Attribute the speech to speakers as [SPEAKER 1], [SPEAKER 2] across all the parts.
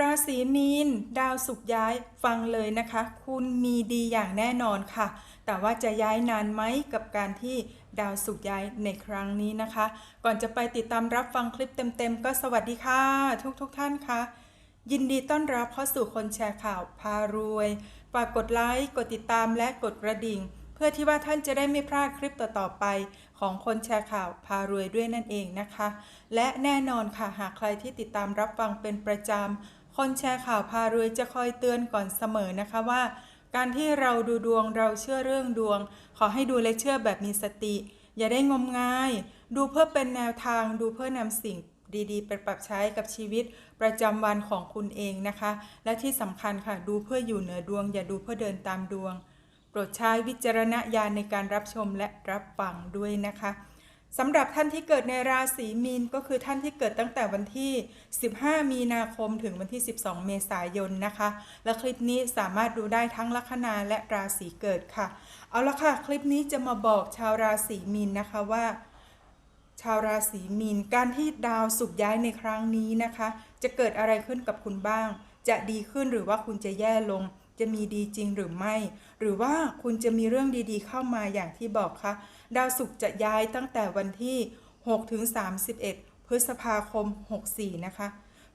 [SPEAKER 1] ราศีมีน ดาวศุกย้ายฟังเลยนะคะ คุณมีดีอย่างแน่นอนค่ะ แต่ว่าจะย้ายนานไหมกับการที่ดาวศุกย้ายในครั้งนี้นะคะ ก่อนจะไปติดตามรับฟังคลิปเต็มๆ ก็สวัสดีค่ะ ทุกๆทท่านค่ะ ยินดีต้อนรับเข้าสู่คนแชร์ข่าวพารวยฝากกดไลค์กดติดตามและกดกระดิ่ง เพื่อที่ว่าท่านจะได้ไม่พลาดคลิปต่อๆไป ของคนแชร์ข่าวพารวยด้วยนั่นเองนะคะ และแน่นอนค่ะหากใครที่ติดตามรับฟังเป็นประจำ คนแชร์ข่าวพารวยจะคอยเตือนก่อนเสมอนะคะว่า การที่เราดูดวงเราเชื่อเรื่องดวง ขอให้ดูและเชื่อแบบมีสติ อย่าได้งมงาย ดูเพื่อเป็นแนวทางดูเพื่อนำสิ่งดีๆ ไปปรับใช้กับชีวิตประจำวันของคุณเองนะคะ และที่สำคัญค่ะดูเพื่ออยู่เหนือดวง อย่าดูเพื่อเดินตามดวง โปรดใช้วิจารณญาณในการรับชมและรับฟังด้วยนะคะ สำหรับท่านที่เกิดในราศีมีนก็คือท่านที่เกิดตั้งแต่วันที่ 15 มีนาคมถึงวันที่ 12 เมษายนนะคะ และคลิปนี้สามารถดูได้ทั้งลัคนาและราศีเกิดค่ะ เอาละค่ะ คลิปนี้จะมาบอกชาวราศีมีนนะคะว่า ชาวราศีมีนการที่ดาวสุกย้ายในครั้งนี้นะคะ จะเกิดอะไรขึ้นกับคุณบ้าง จะดีขึ้นหรือว่าคุณจะแย่ลงจะมีดีจริงหรือไม่ หรือว่าคุณจะมีเรื่องดีๆ เข้ามาอย่างที่บอกค่ะ ดาวศุกร์จะย้ายตั้งแต่วันที่ 6 ถึง 31 พฤษภาคม 64 นะคะ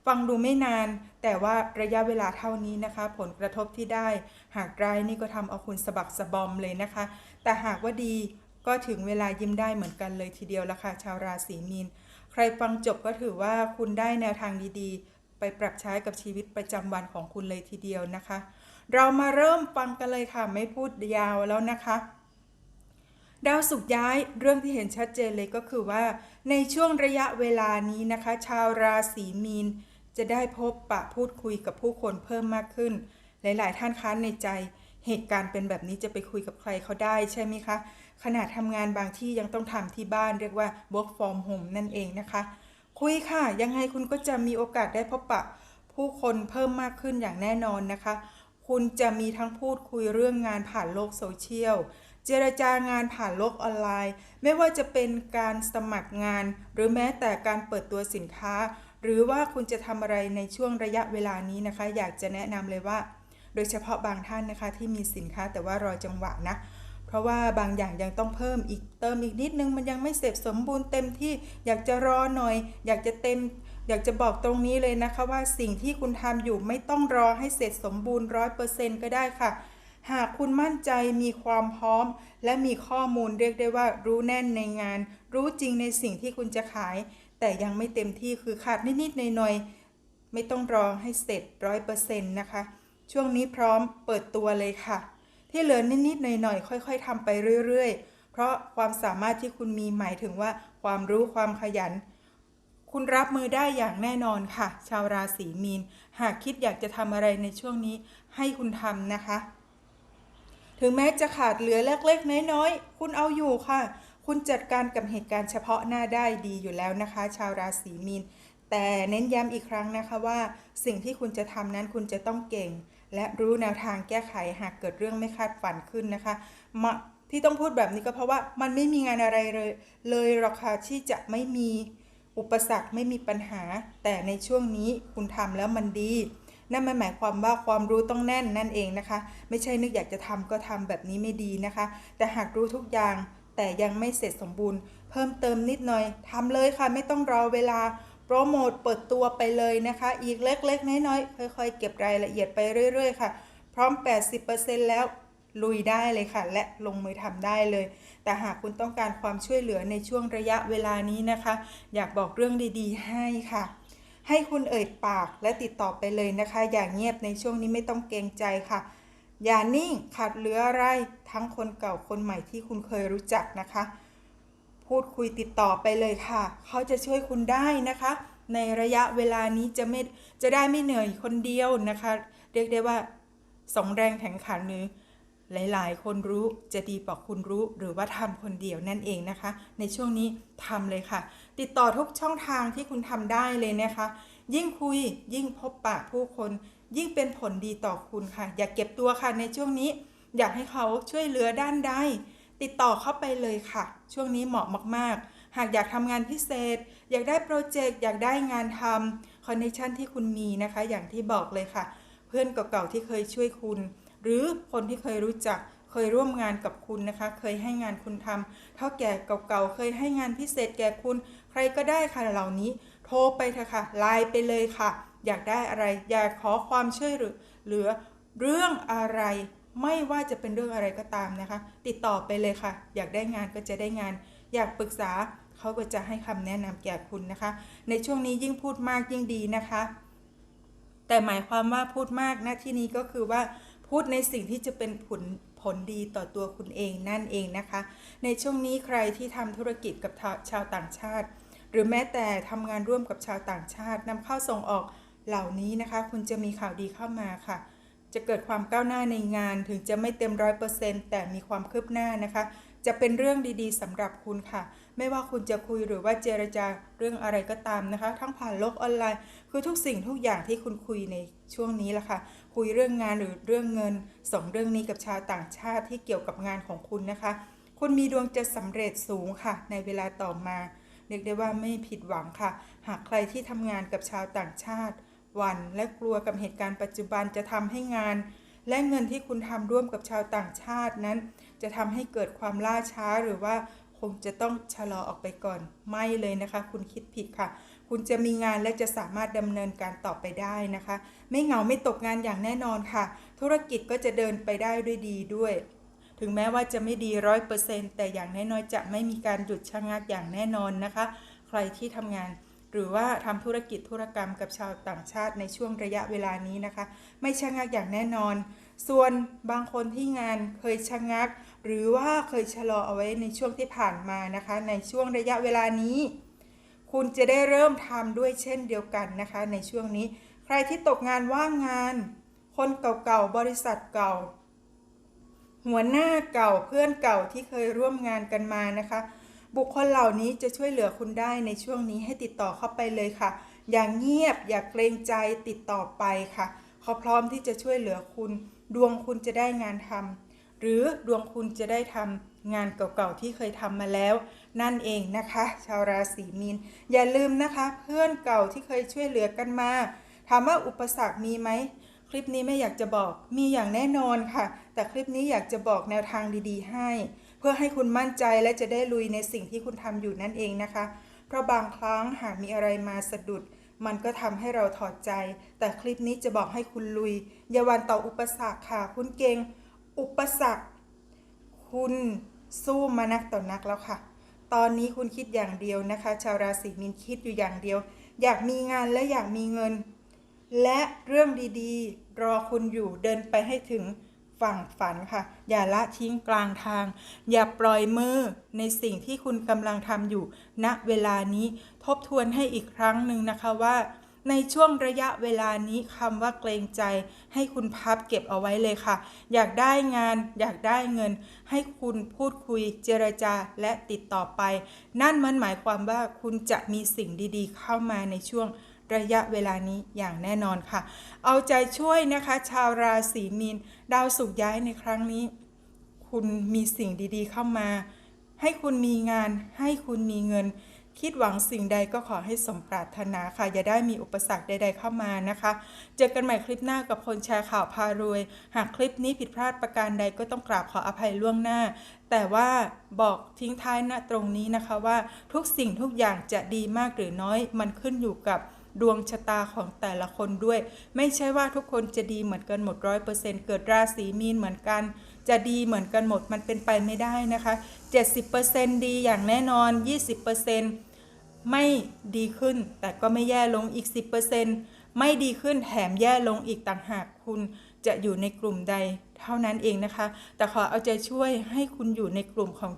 [SPEAKER 1] ฟังดูไม่นานแต่ว่าระยะเวลาเท่านี้นะคะ ผลกระทบที่ได้ หากร้ายนี่ก็ทำเอาคุณสะบักสะบอมเลยนะคะ แต่หากว่าดีก็ถึงเวลายิ้มได้เหมือนกันเลยทีเดียวละค่ะชาวราศีมีน ใครฟังจบก็ถือว่าคุณได้แนวทางดีๆ ไปปรับใช้กับชีวิตประจำวันของคุณเลยทีเดียวนะคะ เรามาเริ่มฟังกันเลยค่ะไม่พูดยาวแล้วนะคะ ดาวศุกร์ย้ายเรื่องที่เห็นชัดเจนเลยก็คือว่า ในช่วงระยะเวลานี้นะคะ ชาวราศีมีน จะได้พบปะพูดคุยกับผู้คนเพิ่มมากขึ้น หลาย ๆ ท่านค้านในใจ เหตุการณ์เป็นแบบนี้จะไปคุยกับใครเขาได้ใช่ไหมคะขณะทำงานบางที่ยังต้องทำที่บ้านเรียกว่า work from home นั่นเองนะคะ คุยค่ะ ยังไงคุณก็จะมีโอกาสได้พบปะผู้คนเพิ่มมากขึ้นอย่างแน่นอนนะคะ คุณจะมีทั้งพูดคุยเรื่องงานผ่านโลกโซเชียล เจรจางานผ่านโลกออนไลน์ ไม่ว่าจะเป็นการสมัครงาน หรือแม้แต่การเปิดตัวสินค้า หรือว่าคุณจะทำอะไรในช่วงระยะเวลานี้นะคะ อยากจะแนะนำเลยว่า โดยเฉพาะบางท่านนะคะที่มีสินค้าแต่ว่ารอจังหวะนะเพราะว่าบางอย่างยังต้องเพิ่มอีกเติมอีกนิดนึงมันยังไม่เสร็จสมบูรณ์เต็มที่อยากจะรอหน่อย อยากจะเต็ม อยากจะบอกตรงนี้เลยนะคะว่าสิ่งที่คุณทำอยู่ไม่ต้องรอให้เสร็จสมบูรณ์ร้อยเปอร์เซ็นต์ก็ได้ค่ะ หากคุณมั่นใจมีความพร้อม และมีข้อมูลเรียกได้ว่า รู้แน่นในงาน รู้จริงในสิ่งที่คุณจะขาย แต่ยังไม่เต็มที่คือขาดนิดๆหน่อยๆไม่ต้องรอให้เสร็จร้อยเปอร์เซ็นต์นะคะ ช่วงนี้พร้อมเปิดตัวเลยค่ะ ที่เหลือนิดๆหน่อยๆค่อย ๆทำไปเรื่อยๆ เพราะความสามารถที่คุณมีหมายถึงว่า ความรู้ความขยันคุณรับมือได้อย่างแน่นอนค่ะ ชาวราศีมีน หากคิดอยากจะทำอะไรในช่วงนี้ให้คุณทำนะคะ ถึงแม้จะขาดเหลือเล็กๆน้อยๆ คุณเอาอยู่ค่ะ คุณจัดการกับเหตุการณ์เฉพาะหน้าได้ดีอยู่แล้วนะคะ ชาวราศีมีน แต่เน้นย้ำอีกครั้งนะคะว่า สิ่งที่คุณจะทำนั้นคุณจะต้องเก่ง และรู้แนวทางแก้ไขหากเกิดเรื่องไม่คาดฝันขึ้นนะคะมาที่ต้องพูดแบบนี้ก็เพราะว่ามันไม่มีงานอะไรเลย เลยหรอกค่ะที่จะไม่มีอุปสรรคไม่มีปัญหา แต่ในช่วงนี้คุณทำแล้วมันดี นั่นหมายความว่าความรู้ต้องแน่นนั่นเองนะคะ ไม่ใช่นึกอยากจะทำก็ทำแบบนี้ไม่ดีนะคะ แต่หากรู้ทุกอย่างแต่ยังไม่เสร็จสมบูรณ์ เพิ่มเติมนิดหน่อยทำเลยค่ะ ไม่ต้องรอเวลาโปรโมทเปิดตัวไปเลยนะคะ อีกเล็กๆ น้อยๆ ค่อยๆ เก็บรายละเอียดไปเรื่อยๆ ค่ะ พร้อม 80%แล้วลุยได้เลยค่ะ และลงมือทำได้เลย แต่หากคุณต้องการความช่วยเหลือในช่วงระยะเวลานี้นะคะ อยากบอกเรื่องดีๆ ให้ค่ะ ให้คุณเอ่ยปากและติดต่อไปเลยนะคะ อย่างเงียบในช่วงนี้ไม่ต้องเกรงใจค่ะ อย่านิ่งขาดเหลืออะไรทั้งคนเก่าคนใหม่ที่คุณเคยรู้จักนะคะ พูดคุยติดต่อไปเลยค่ะ เขาจะช่วยคุณได้นะคะ ในระยะเวลานี้จะไม่จะได้ไม่เหนื่อยคนเดียวนะคะ เรียกได้ว่าสองแรงแข่งขันหรือ หลาย ๆ คนรู้จะดีกว่าคุณรู้หรือว่าทำคนเดียวนั่นเองนะคะ ในช่วงนี้ทำเลยค่ะ ติดต่อทุกช่องทางที่คุณทำได้เลยนะคะ ยิ่งคุยยิ่งพบปะผู้คน ยิ่งเป็นผลดีต่อคุณค่ะ อย่าเก็บตัวค่ะในช่วงนี้ อยากให้เขาช่วยเหลือด้านใดติดต่อเข้าไปเลยค่ะ ช่วงนี้เหมาะมาก ๆ หากอยากทำงานพิเศษ อยากได้โปรเจกต์อยากได้งานทำคอนเนคชันที่คุณมีนะคะ อย่างที่บอกเลยค่ะ เพื่อนเก่าๆที่เคยช่วยคุณ หรือคนที่เคยรู้จักเคยร่วมงานกับคุณนะคะ เคยให้งานคุณทำเท่าแก่เก่าๆ เคยให้งานพิเศษแก่คุณ ใครก็ได้ค่ะเหล่านี้ โทรไปเถอะค่ะไลน์ไปเลยค่ะ อยากได้อะไร อยากขอความช่วยเหลือเรื่องอะไรไม่ว่าจะเป็นเรื่องอะไรก็ตามนะคะ ติดต่อไปเลยค่ะ อยากได้งานก็จะได้งาน อยากปรึกษาเขาก็จะให้คำแนะนำแก่คุณนะคะ ในช่วงนี้ยิ่งพูดมากยิ่งดีนะคะ แต่หมายความว่าพูดมากนะที่นี้ก็คือว่า พูดในสิ่งที่จะเป็นผลผลดีต่อตัวคุณเองนั่นเองนะคะ ในช่วงนี้ใครที่ทำธุรกิจกับชาวต่างชาติ หรือแม้แต่ทำงานร่วมกับชาวต่างชาตินำเข้าส่งออกเหล่านี้นะคะ คุณจะมีข่าวดีเข้ามาค่ะ จะเกิดความก้าวหน้าในงานถึงจะไม่เต็มร้อยเปอร์เซ็นต์แต่มีความคืบหน้านะคะ จะเป็นเรื่องดีๆสำหรับคุณค่ะ ไม่ว่าคุณจะคุยหรือว่าเจรจาเรื่องอะไรก็ตามนะคะ ทั้งผ่านโลกออนไลน์ คือทุกสิ่งทุกอย่างที่คุณคุยในช่วงนี้แหละค่ะ คุยเรื่องงานหรือเรื่องเงินสองเรื่องนี้กับชาวต่างชาติที่เกี่ยวกับงานของคุณนะคะ คุณมีดวงจะสำเร็จสูงค่ะ ในเวลาต่อมาเรียกได้ว่าไม่ผิดหวังค่ะ หากใครที่ทำงานกับชาวต่างชาติหวันและกลัวกับเหตุการณ์ปัจจุบันจะทำให้งาน และเงินที่คุณทำร่วมกับชาวต่างชาตินั้น จะทำให้เกิดความล่าช้าหรือว่าคงจะต้องชะลอออกไปก่อน ไม่เลยนะคะ คุณคิดผิดค่ะ คุณจะมีงานและจะสามารถดำเนินการต่อไปได้นะคะ ไม่เหงาไม่ตกงานอย่างแน่นอนค่ะ ธุรกิจก็จะเดินไปได้ด้วยดีด้วย ถึงแม้ว่าจะไม่ดีร้อยเปอร์เซ็นต์แต่อย่างแน่นอนจะไม่มีการหยุดชะงักอย่างแน่นอนนะคะ ใครที่ทำงานหรือว่าทำธุรกิจธุรกรรมกับชาวต่างชาติในช่วงระยะเวลานี้นะคะ ไม่ชะงักอย่างแน่นอน ส่วนบางคนที่งานเคยชะงัก หรือว่าเคยชะลอเอาไว้ในช่วงที่ผ่านมานะคะ ในช่วงระยะเวลานี้ คุณจะได้เริ่มทำด้วยเช่นเดียวกันนะคะ ในช่วงนี้ ใครที่ตกงานว่างงาน คนเก่าๆ บริษัทเก่า หัวหน้าเก่าเพื่อนเก่าที่เคยร่วมงานกันมานะคะ บุคคลเหล่านี้จะช่วยเหลือคุณได้ในช่วงนี้ให้ติดต่อเข้าไปเลยค่ะ อย่างเงียบอย่าเกรงใจติดต่อไปค่ะเขาพร้อมที่จะช่วยเหลือคุณ ดวงคุณจะได้งานทำ หรือดวงคุณจะได้ทำงานเก่าๆที่เคยทำมาแล้ว นั่นเองนะคะ ชาวราศีมีน อย่าลืมนะคะ เพื่อนเก่าที่เคยช่วยเหลือกันมาถามว่าอุปสรรคมีไหมคลิปนี้ไม่อยากจะบอกมีอย่างแน่นอนค่ะ แต่คลิปนี้อยากจะบอกแนวทางดีๆ ให้ เพื่อให้คุณมั่นใจและจะได้ลุยในสิ่งที่คุณทำอยู่นั่นเองนะคะ เพราะบางครั้งหากมีอะไรมาสะดุด มันก็ทำให้เราถอดใจ แต่คลิปนี้จะบอกให้คุณลุยอย่าหวันต่ออุปสรรคค่ะ คุณเก่ง อุปสรรค คุณสู้มานักต่อนักแล้วค่ะ ตอนนี้คุณคิดอย่างเดียวนะคะ ชาวราศีมีนคิดอยู่อย่างเดียว อยากมีงานและอยากมีเงิน และเรื่องดีๆ รอคุณอยู่เดินไปให้ถึงฝั่งฝันค่ะ อย่าละทิ้งกลางทาง อย่าปล่อยมือในสิ่งที่คุณกำลังทำอยู่ณเวลานี้ทบทวนให้อีกครั้งหนึ่งนะคะว่า ในช่วงระยะเวลานี้คำว่าเกรงใจ ให้คุณพับเก็บเอาไว้เลยค่ะ อยากได้งาน อยากได้เงิน ให้คุณพูดคุยเจรจาและติดต่อไป นั่นมันหมายความว่าคุณจะมีสิ่งดีๆ เข้ามาในช่วงระยะเวลานี้อย่างแน่นอนค่ะ เอาใจช่วยนะคะ ชาวราศีมีน ดาวสุกร์ย้ายในครั้งนี้ คุณมีสิ่งดีๆ เข้ามา ให้คุณมีงาน ให้คุณมีเงิน คิดหวังสิ่งใดก็ขอให้สมปรารถนาค่ะ อย่าได้มีอุปสรรคใด ๆ เข้ามานะคะ เจอกันใหม่คลิปหน้ากับคนแชร์ข่าวพารวย หากคลิปนี้ผิดพลาดประการใดก็ต้องกราบขออภัยล่วงหน้า แต่ว่าบอกทิ้งท้ายณตรงนี้นะคะว่าทุกสิ่งทุกอย่างจะดีมากหรือน้อยมันขึ้นอยู่กับ ดวงชะตาของแต่ละคนด้วย ไม่ใช่ว่าทุกคนจะดีเหมือนกันหมดร้อยเปอร์เซ็นต์เกิดราศีมีนเหมือนกัน จะดีเหมือนกันหมดมันเป็นไปไม่ได้นะคะ 70%ดีอย่างแน่นอน 20%ไม่ดีขึ้นแต่ก็ไม่แย่ลงอีก 10%ไม่ดีขึ้นแถมแย่ลงอีกต่างหากคุณ จะอยู่ในกลุ่มใดเท่านั้นเองนะคะ แต่ขอเอาใจช่วยให้คุณอยู่ในกลุ่มของ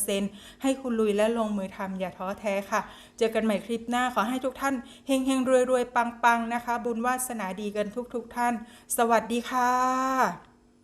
[SPEAKER 1] 70%ให้คุณลุยและลงมือทำอย่าท้อแท้ค่ะ เจอกันใหม่คลิปหน้าขอให้ทุกท่านเฮงเฮงรวยรวยปังปังนะคะ บุญวาสนาดีกันทุกทุกท่าน สวัสดีค่ะ